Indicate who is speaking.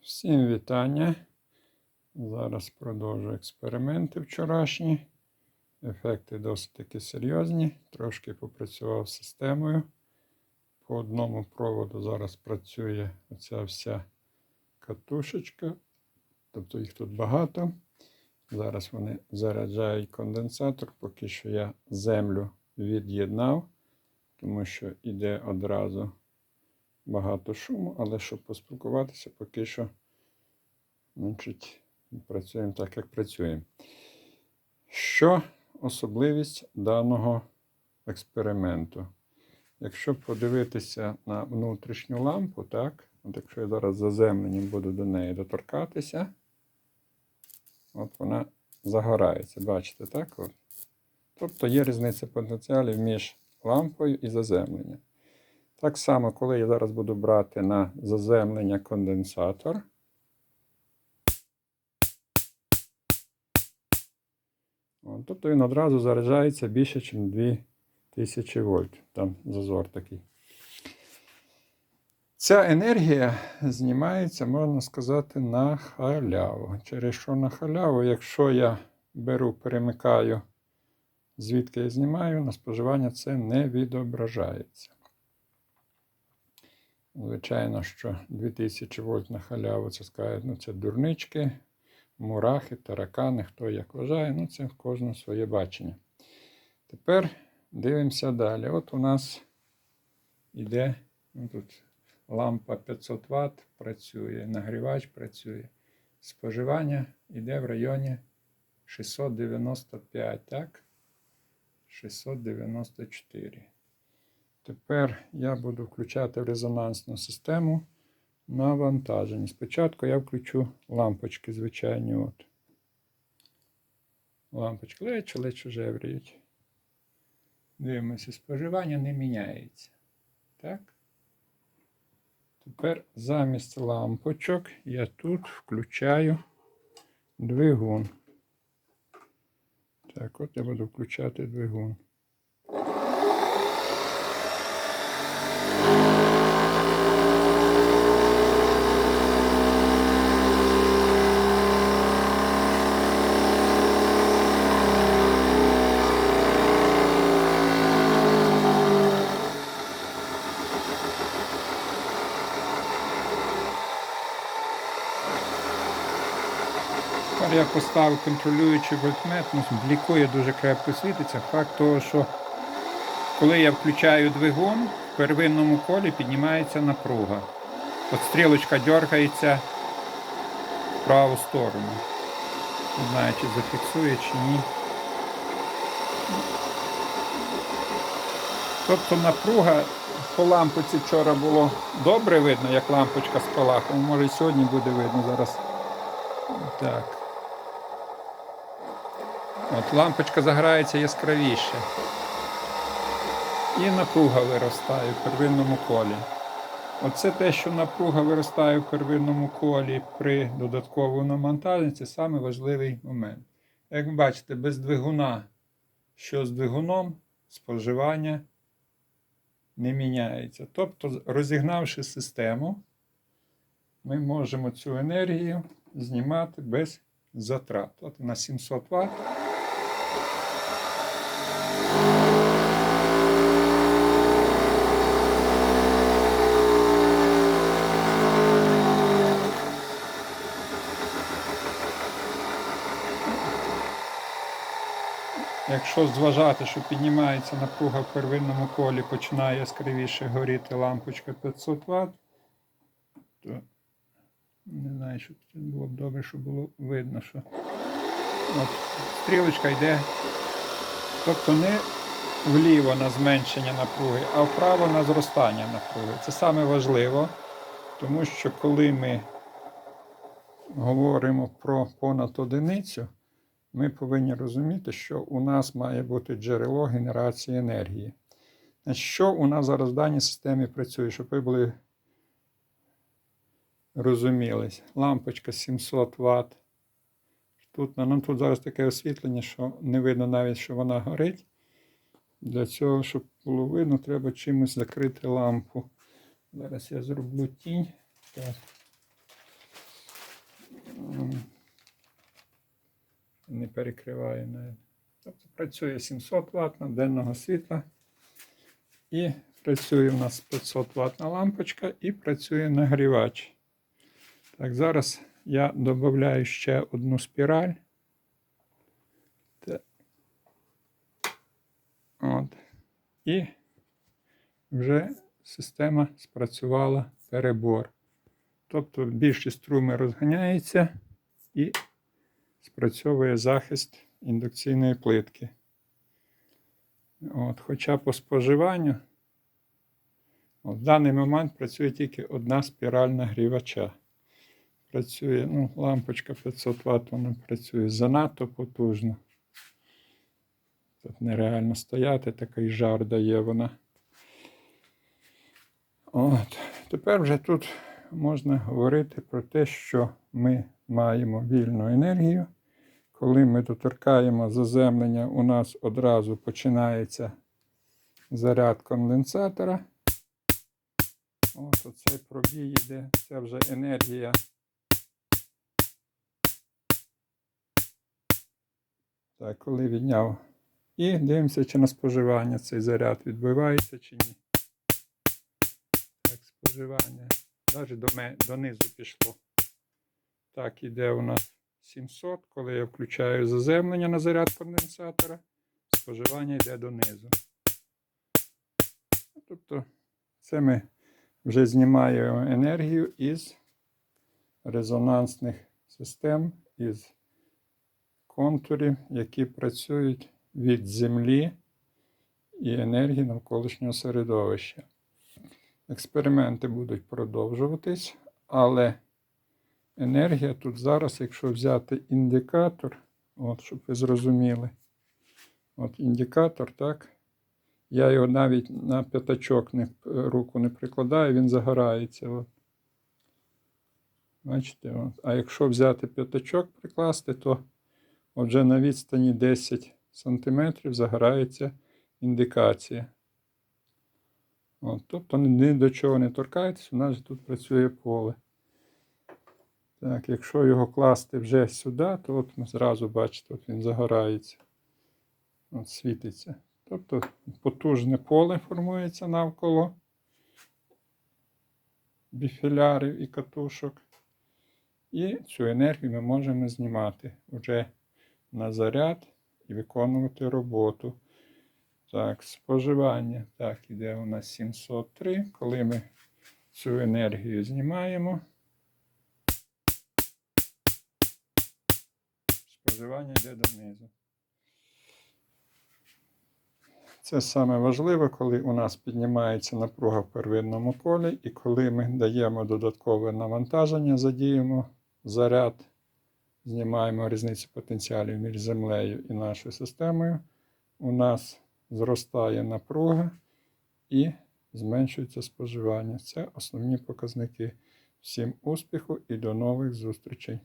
Speaker 1: Всім вітання. Зараз продовжу експерименти вчорашні. Ефекти досить таки серйозні. Трошки попрацював з системою. По одному проводу зараз працює оця вся катушечка. Тобто їх тут багато. Зараз вони заряджають конденсатор. Поки що я землю від'єднав, тому що йде одразу багато шуму, але щоб поспілкуватися, поки що значить, працюємо так, як працюємо. Що особливість даного експерименту? Якщо подивитися на внутрішню лампу, так, от якщо я зараз заземленням буду до неї доторкатися, от вона загорається. Бачите, так? От? Тобто є різниця потенціалів між лампою і заземленням. Так само, коли я зараз буду брати на заземлення конденсатор. Тобто він одразу заряджається більше, ніж 2000 вольт. Там зазор такий. Ця енергія знімається, можна сказати, на халяву. Через що на халяву, якщо я беру, перемикаю, звідки я знімаю, на споживання це не відображається. Звичайно, що 2000 вольт на халяву це скажуть, ну це дурнички, мурахи, таракани, хто як вважає, ну це в кожного своє бачення. Тепер дивимося далі. От у нас іде ну, тут лампа 500 Вт працює, нагрівач працює. Споживання йде в районі 695, так? 694. Тепер я буду включати в резонансну систему навантаження. Спочатку я включу лампочки звичайні. От. Лампочки лече, лече жевріють. Дивимося, споживання не міняється. Так? Тепер замість лампочок я тут включаю двигун. Так, от я буду включати двигун. Я поставив контролюючий вольтмет, ну, блікує дуже крепко світиться. Факт того, що коли я включаю двигун, в первинному колі піднімається напруга. От стрілочка дергається в праву сторону. Не знаю, чи зафіксує, чи ні. Тобто напруга по лампочці вчора було добре видно, як лампочка спалахує. Може і сьогодні буде видно зараз. Так. От лампочка заграється яскравіше. І напруга виростає в первинному колі. Оце те, що напруга виростає в первинному колі при додатковому навантаженні, це саме важливий момент. Як ви бачите, без двигуна, що з двигуном, споживання не міняється. Тобто, розігнавши систему, ми можемо цю енергію знімати без затрат. От на 700 Вт. Якщо зважати, що піднімається напруга в первинному колі, починає яскравіше горіти лампочка 500 Вт, то не знаю, що було б добре, щоб було видно, що от, стрілочка йде, тобто не вліво на зменшення напруги, а вправо на зростання напруги. Це саме важливо, тому що коли ми говоримо про понад одиницю, ми повинні розуміти, що у нас має бути джерело генерації енергії. Що у нас зараз в даній системі працює, щоб ви були розумілись. Лампочка 700 Вт. Тут, ну, тут зараз таке освітлення, що не видно навіть, що вона горить. Для цього, щоб було видно, треба чимось закрити лампу. Зараз я зроблю тінь. Так. Не перекриває навіть. Тобто працює 700 Вт денного світла. І працює у нас 500 ватна лампочка і працює нагрівач. Так, зараз я додаю ще одну спіраль. Так. От. І вже система спрацювала перебор. Тобто більші струми розганяються і спрацьовує захист індукційної плитки. От, хоча по споживанню от, в даний момент працює тільки одна спіраль нагрівача. Працює, ну, лампочка 500 Вт, вона працює занадто потужно. Тут нереально стояти, такий жар дає вона. От. Тепер вже тут можна говорити про те, що ми маємо вільну енергію. Коли ми доторкаємо заземлення, у нас одразу починається заряд конденсатора. От оцей пробій йде, це вже енергія. Так, коли відняв. І дивимося, чи на споживання цей заряд відбивається чи ні. Так, споживання. Навіть донизу пішло. Так, іде у нас 700. Коли я включаю заземлення на заряд конденсатора, споживання йде донизу. Тобто, це ми вже знімаємо енергію із резонансних систем, із контурів, які працюють від Землі і енергії навколишнього середовища. Експерименти будуть продовжуватись, але енергія тут зараз, якщо взяти індикатор, от, щоб ви зрозуміли, от індикатор, так, я його навіть на п'ятачок не, руку не прикладаю, він загорається. От. Бачите, от. а якщо взяти п'ятачок прикласти, то отже на відстані 10 см загорається індикація. От, тобто ні до чого не торкаєтесь, у нас тут працює поле. Так, якщо його класти вже сюди, то от ми зразу бачите, от він загорається. От світиться. Тобто потужне поле формується навколо біфілярів і катушок. І цю енергію ми можемо знімати вже на заряд і виконувати роботу. Так, споживання. Так, іде у нас 703. Коли ми цю енергію знімаємо, споживання йде донизу. Це саме важливо, коли у нас піднімається напруга в первинному полі, і коли ми даємо додаткове навантаження, задіємо заряд, знімаємо різницю потенціалів між землею і нашою системою, у нас зростає напруга і зменшується споживання. Це основні показники. Всім успіху і до нових зустрічей!